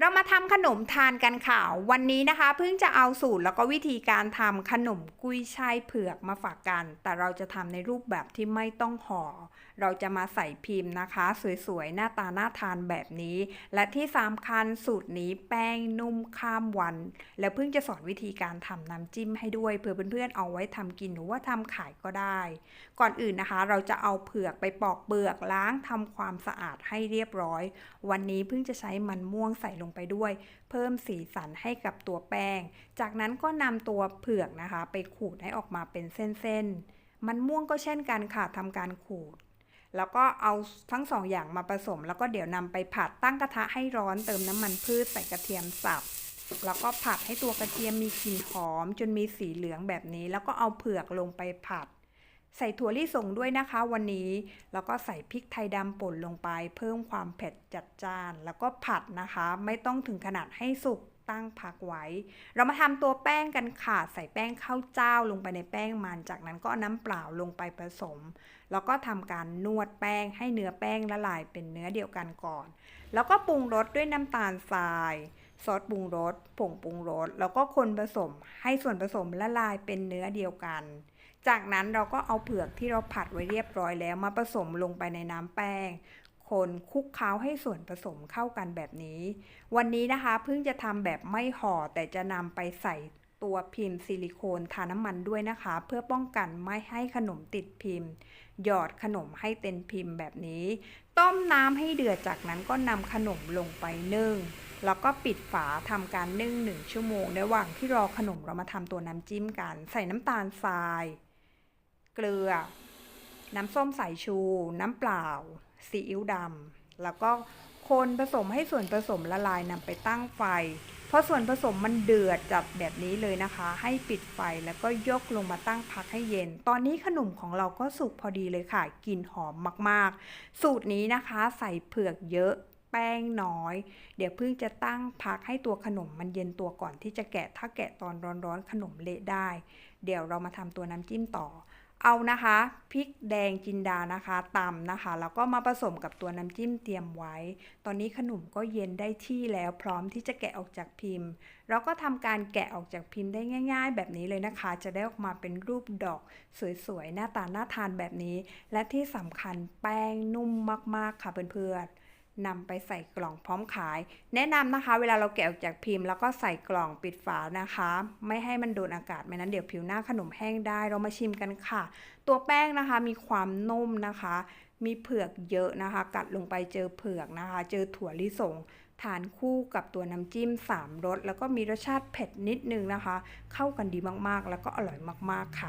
เรามาทำขนมทานกันค่ะ วันนี้นะคะเพิ่งจะเอาสูตรแล้วก็วิธีการทำขนมกุ้ยช่ายเผือกมาฝากกัน แต่เราจะทำในรูปแบบที่ไม่ต้องห่อ เราจะมาใส่พิมพ์นะคะ สวยๆ หน้าตาน่าทานแบบนี้ และที่สำคัญสูตรนี้แป้งนุ่มข้ามวัน แล้วเพิ่งจะสอนวิธีการทำน้ำจิ้มให้ด้วยเผื่อเพื่อนๆเอาไว้ทำกินหรือว่าทำขายก็ได้ ก่อนอื่นนะคะ เราจะเอาเผือกไปปอกเปลือกล้างทำความสะอาดให้เรียบร้อย วันนี้เพิ่งจะใช้มันม่วงใส่ลงไปด้วย เพิ่มสีสันให้กับตัวแป้ง จากนั้นก็นำตัวเผือกนะคะ ไปขูดให้ออกมาเป็นเส้นๆ มันม่วงก็เช่นกันค่ะทำการขูดแล้วก็เอาทั้งสองอย่างมาผสม แล้วก็เดี๋ยวนำไปผัดตั้งกระทะให้ร้อนเติมน้ำมันพืชใส่กระเทียมสับแล้วก็ผัดให้ตัวกระเทียมมีกลิ่นหอม จนมีสีเหลืองแบบนี้ แล้วก็เอาเผือกลงไปผัด ใส่ถั่วลิสงด้วยนะคะวันนี้ แล้วก็ใส่พริกไทยดำป่นลงไป เพิ่มความเผ็ดจัดจ้าน แล้วก็ผัดนะคะ ไม่ต้องถึงขนาดให้สุก ตั้งพักไว้ เรามาทำตัวแป้งกันค่ะ ใส่แป้งข้าวเจ้าลงไปในแป้งมัน จากนั้นก็น้ำเปล่าลงไปผสม แล้วก็ทำการนวดแป้งให้เนื้อแป้งละลายเป็นเนื้อเดียวกันก่อน แล้วก็ปรุงรสด้วยน้ำตาลทรายซอสปรุงรสผงปรุงรสแล้วก็คนผสมให้ส่วนผสมละลายเป็นเนื้อเดียวกัน จากนั้นเราก็เอาเผือกที่เราผัดไว้เรียบร้อยแล้วมาผสมลงไปในน้ำแป้ง คนคลุกเคล้าให้ส่วนผสมเข้ากันแบบนี้ วันนี้นะคะเพิ่งจะทำแบบไม่ห่อแต่จะนำไปใส่ตัวพิมพ์ซิลิโคนทาน้ำมันด้วยนะคะ เพื่อป้องกันไม่ให้ขนมติดพิมพ์ หยอดขนมให้เต็มพิมพ์แบบนี้ ต้มน้ำให้เดือดจากนั้นก็นำขนมลงไปนึ่งแล้วก็ปิดฝาทำการนึ่งหนึ่งชั่วโมงระหว่างที่รอขนมเรามาทำตัวน้ำจิ้มกัน ใส่น้ำตาลทราย เกลือ น้ำส้มสายชู น้ำเปล่า ซีอิ๊วดำแล้วก็คนผสมให้ส่วนผสมละลายนำไปตั้งไฟพอส่วนผสมมันเดือดจัดแบบนี้เลยนะคะ ให้ปิดไฟแล้วก็ยกลงมาตั้งพักให้เย็น ตอนนี้ขนมของเราก็สุกพอดีเลยค่ะกลิ่นหอมมากๆ สูตรนี้นะคะใส่เผือกเยอะแป้งน้อย เดี๋ยวเพิ่งจะตั้งพักให้ตัวขนมมันเย็นตัวก่อนที่จะแกะถ้าแกะตอนร้อนๆขนมเละได้ เดี๋ยวเรามาทำตัวน้ำจิ้มต่อ เอานะคะพริกแดงจินดานะคะตำนะคะ แล้วก็มาผสมกับตัวน้ำจิ้มเตรียมไว้ ตอนนี้ขนมก็เย็นได้ที่แล้วพร้อมที่จะแกะออกจากพิมพ์ เราก็ทำการแกะออกจากพิมพ์ได้ง่าย ๆ แบบนี้เลยนะคะ จะได้ออกมาเป็นรูปดอกสวยๆ หน้าตาน่าทานแบบนี้ และที่สำคัญแป้งนุ่มมากๆค่ะเพื่อนๆ นำไปใส่กล่องพร้อมขาย แนะนำนะคะ เวลาเราแกะออกจากพิมพ์ แล้วก็ใส่กล่องปิดฝานะคะ ไม่ให้มันโดนอากาศไม่นั้นเดี๋ยวผิวหน้าขนมแห้งได้เรามาชิมกันค่ะ ตัวแป้งนะคะมีความนุ่มนะคะ มีเผือกเยอะนะคะ กัดลงไปเจอเผือกนะคะ เจอถั่วลิสงทานคู่กับตัวน้ำจิ้ม 3รสแล้วก็มีรสชาติเผ็ดนิดนึงนะคะ เข้ากันดีมากๆ แล้วก็อร่อยมากๆค่ะ